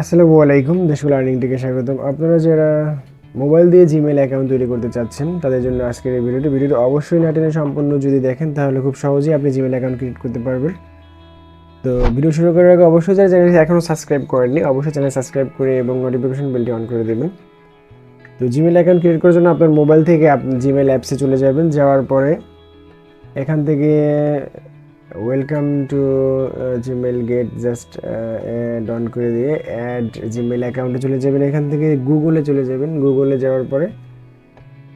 আসসালামু আলাইকুম দেশগুলো আর্নিং থেকে স্বাগতম। আপনারা যারা মোবাইল দিয়ে জিমেল অ্যাকাউন্ট তৈরি করতে চাচ্ছেন, তাদের জন্য আজকের এই ভিডিওটি ভিডিওটি অবশ্যই না টেনে সম্পূর্ণ যদি দেখেন, তাহলে খুব সহজেই আপনি জিমেল অ্যাকাউন্ট ক্রিয়েট করতে পারবেন। তো ভিডিও শুরু করার আগে অবশ্যই যারা চ্যানেল এখনও সাবস্ক্রাইব করেননি, অবশ্যই চ্যানেল সাবস্ক্রাইব করে এবং নোটিফিকেশন বেলটি অন করে দেবেন। তো জিমেল অ্যাকাউন্ট ক্রিয়েট করার জন্য আপনার মোবাইল থেকে আপনি জিমেল অ্যাপসে চলে যাবেন, যাওয়ার পরে এখান থেকে welcome to Gmail get just done করে দিয়ে অ্যাড জিমেল অ্যাকাউন্টে চলে যাবেন। এখান থেকে গুগলে চলে যাবেন। গুগলে যাওয়ার পরে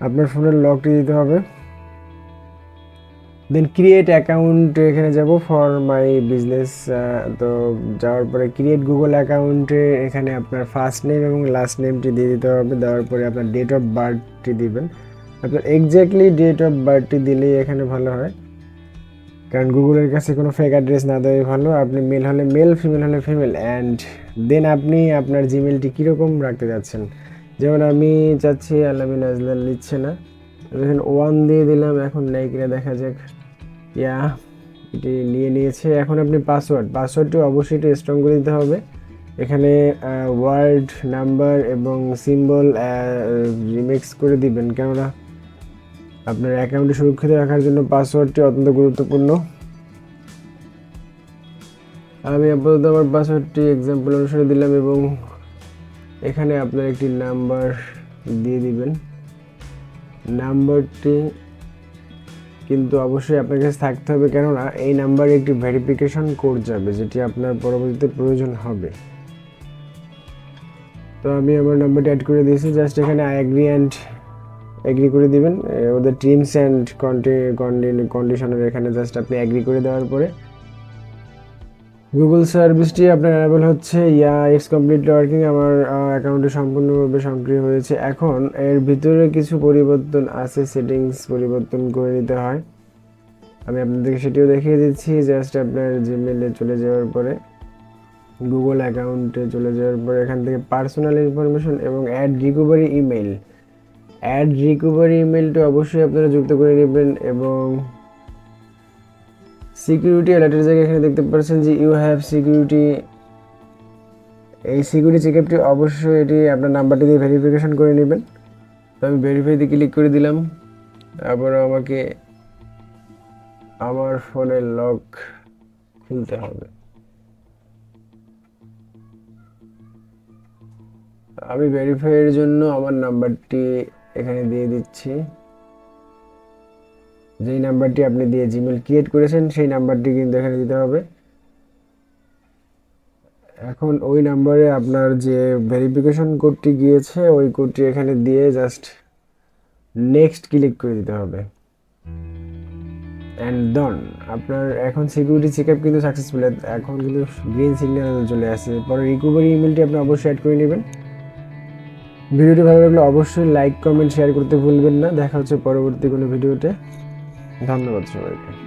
আপনার ফোনের লকটি দিতে হবে। দেন ক্রিয়েট অ্যাকাউন্ট এখানে যাব ফর মাই বিজনেস তো যাওয়ার পরে ক্রিয়েট গুগল অ্যাকাউন্টে এখানে আপনার ফার্স্ট নেম এবং লাস্ট নেমটি দিয়ে দিতে হবে। দেওয়ার পরে আপনার ডেট অফ বার্থটি দিবেন। আপনার এক্স্যাক্টলি ডেট অফ বার্থটি দিলেই এখানে ভালো হয়। কারণ গুগলের কাছে কোনো ফেক অ্যাড্রেস না দেওয়াই ভালো। আপনি মেল হলে মেল ফিমেল হলে ফিমেল অ্যান্ড দেন আপনি আপনার জিমেলটি কীরকম রাখতে যাচ্ছেন যেমন আমি চাচ্ছি আলামিন আজলাল নিচ্ছে না। এখন ওয়ান দিয়ে দিলাম, এখন নেই কিনা দেখা যাক। ইয়া, এটি নিয়ে নিয়েছে। এখন আপনি পাসওয়ার্ড পাসওয়ার্ডটি অবশ্যই একটু স্ট্রং করে দিতে হবে। এখানে ওয়ার্ড নাম্বার এবং সিম্বল রিমিক্স করে দিবেন। কেননা আপনার অ্যাকাউন্টটি সুরক্ষিত রাখার জন্য পাসওয়ার্ডটি অত্যন্ত গুরুত্বপূর্ণ। আমি আপাতত আমার পাসওয়ার্ডটি এক্সাম্পল অনুসারে দিলাম এবং এখানে আপনার একটি নাম্বার দিয়ে দিবেন। নাম্বারটি কিন্তু অবশ্যই আপনার কাছে থাকতে হবে কেননা এই নাম্বারে একটি ভেরিফিকেশন কোড যাবে, যেটি আপনার পরবর্তীতে প্রয়োজন হবে। তো আমি আমার নাম্বারটি অ্যাড করে দিয়েছি জাস্ট এখানে আই অ্যাগ্রি অ্যান্ড এগ্রি করে দিবেন। ওদের টিমস অ্যান্ড কন্ডিশনের এখানে জাস্ট আপনি অ্যাগ্রি করে দেওয়ার পরে। গুগল সার্ভিসটি আপনার অ্যাভেল হচ্ছে। ইয়া ইটস কমপ্লিট ওয়ার্কিং আমার অ্যাকাউন্টে সম্পূর্ণভাবে সক্রিয় হয়েছে। এখন এর ভিতরে কিছু পরিবর্তন আছে সেটিংস পরিবর্তন করে নিতে হয়। আমি আপনাদেরকে সেটিও দেখিয়ে দিচ্ছি জাস্ট আপনার জিমেলে চলে যাওয়ার পরে গুগল অ্যাকাউন্টে চলে যাওয়ার পরে, এখান থেকে পার্সোনাল ইনফরমেশন এবং add recovery email add recovery ইমেলটা অবশ্যই আপনারা যুক্ত করে নেবেন এবং সিকিউরিটি অ্যালার্টের জায়গায় এখানে দেখতে পাচ্ছেন যে ইউ হ্যাভ সিকিউরিটি এই সিকিউরিটি চেকআপটি অবশ্যই এটি আপনার নাম্বারটি দিয়ে ভেরিফিকেশন করে নেবেন। তো আমি ভেরিফাইতে ক্লিক করে দিলাম। আবার আমাকে আমার ফোনের লক খুলতে হবে। আমি ভেরিফাইয়ের জন্য আমার নাম্বারটি এখানে দিয়ে দিচ্ছি। যেই নাম্বারটি আপনি দিয়ে জিমেল ক্রিয়েট করেছেন, সেই নাম্বারটি কিন্তু এখানে দিতে হবে। এখন ওই নাম্বারে আপনার যে ভেরিফিকেশন কোডটি গিয়েছে, ওই কোডটি এখানে দিয়ে জাস্ট নেক্সট ক্লিক করে দিতে হবে। অ্যান্ড ডন আপনার এখন সিকিউরিটি চেক আপ কিন্তু সাকসেসফুল এখন কিন্তু গ্রিন সিগন্যাল চলে আসছে। পরে রিকভারি ইমেলটি আপনি অবশ্যই অ্যাড করে নেবেন। ভিডিওটি ভালো লাগলে অবশ্যই লাইক কমেন্ট শেয়ার করতে ভুলবেন না। দেখা হচ্ছে পরবর্তী কোনো ভিডিওতে। ধন্যবাদ সবাইকে।